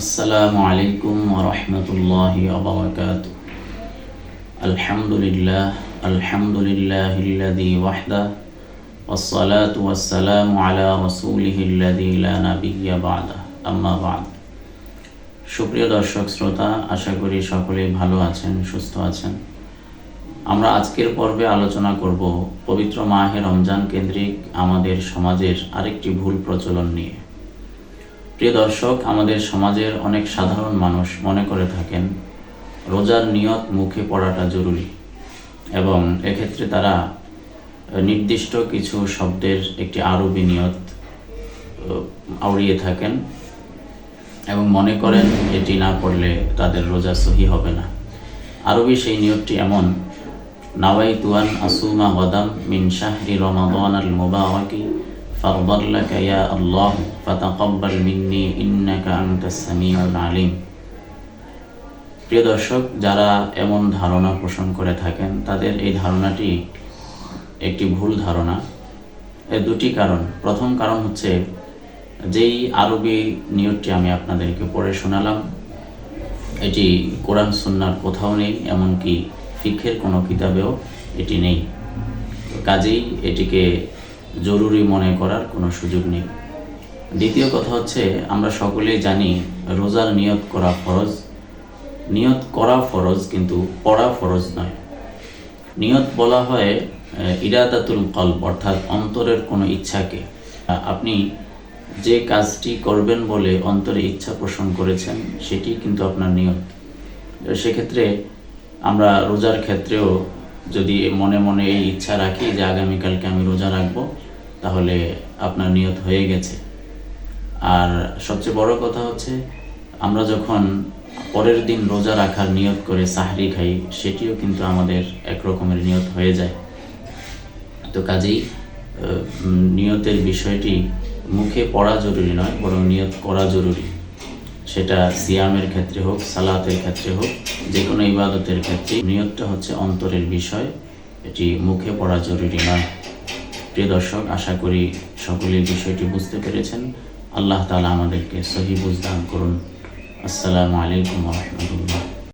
السلام عليكم ورحمة الله وبركاته الحمد لله الحمد لله الذي وحده والصلاة والسلام على رسوله الذي لا نبي بعده أما بعد সুপ্রিয় দর্শক শ্রোতা আশা করি সকলেই ভালো আছেন সুস্থ আছেন আমরা আজকের পর্বে আলোচনা করব পবিত্র মাহে রমজান কেন্দ্রিক আমাদের সমাজের আরেকটি ভুল প্রচলন নিয়ে প্রিয় দর্শক আমাদের সমাজের অনেক সাধারণ মানুষ মনে করে থাকেন রোজার নিয়ত মুখে পড়াটা জরুরি এবং এক্ষেত্রে তারা নির্দিষ্ট কিছু শব্দের একটি আরবি নিয়ত আহ, আওড়িয়ে থাকেন এবং মনে করেন এটি না পড়লে তাদের রোজা সহি হবে না। আরবি সেই নিয়তটি এমন নাওয়াই তুয়ান আসুমা গদাম মিন শাহরি রমাদান আল মুবারকি ফারদার লাকা ইয়া আল্লাহ, ফাতাকাব্বাল মিন্নি, ইন্নাকা আনতাস সামিউল আলিম। প্রিয় দর্শক, যারা এমন ধারণা পোষণ করে থাকেন, তাদের এই ধারণাটি একটি ভুল ধারণা। এর দুটি কারণ। প্রথম কারণ হচ্ছে, যেই আরবি নিয়তটি আমি আপনাদেরকে পড়ে শোনালাম, এটি কোরআন সুন্নার কোথাও নেই, এমনকি ফিক্ষের কোনো কিতাবেও এটি নেই। কাজেই এটিকে জরুরি মনে করার কোনো সুযোগ নেই। দ্বিতীয় কথা হচ্ছে, আমরা সকলেই জানি রোজার নিয়ত করা ফরজ। নিয়ত করা ফরজ কিন্তু পড়া ফরজ নয়। নিয়ত বলা হয় ইরাদাতুল কল্প অর্থাৎ অন্তরের কোনো ইচ্ছাকে। আপনি যে কাজটি করবেন বলে অন্তরে ইচ্ছা পোষণ করেছেন, সেটি কিন্তু আপনার নিয়ত। সেক্ষেত্রে আমরা রোজার ক্ষেত্রেও যদি মনে মনে এই ইচ্ছা রাখি যে আগামীকালকে আমি রোজা রাখব, তাহলে আপনার নিয়ত হয়ে গেছে। আর সবচেয়ে বড় কথা হচ্ছে, আমরা যখন পরের দিন রোজা রাখার নিয়ত করে সাহরি খাই, সেটিও কিন্তু আমাদের এক রকমের নিয়ত হয়ে যায়। তো কাজেই নিয়তের বিষয়টি মুখে পড়া জরুরি নয়, বরং নিয়ত করা জরুরি। সেটা সিয়ামের ক্ষেত্রে হোক, সালাতের ক্ষেত্রে হোক যে কোনো ইবাদতের ক্ষেত্রে। নিয়তটা হচ্ছে অন্তরের বিষয়। এটি মুখে পড়া জরুরি না। প্রিয় দর্শক, আশা করি সকলেই বিষয়টি বুঝতে পেরেছেন। আল্লাহ তালা আমাদেরকে সহি বুঝদান করুন। আসসালামু আলাইকুম রহমতুল্লাহ।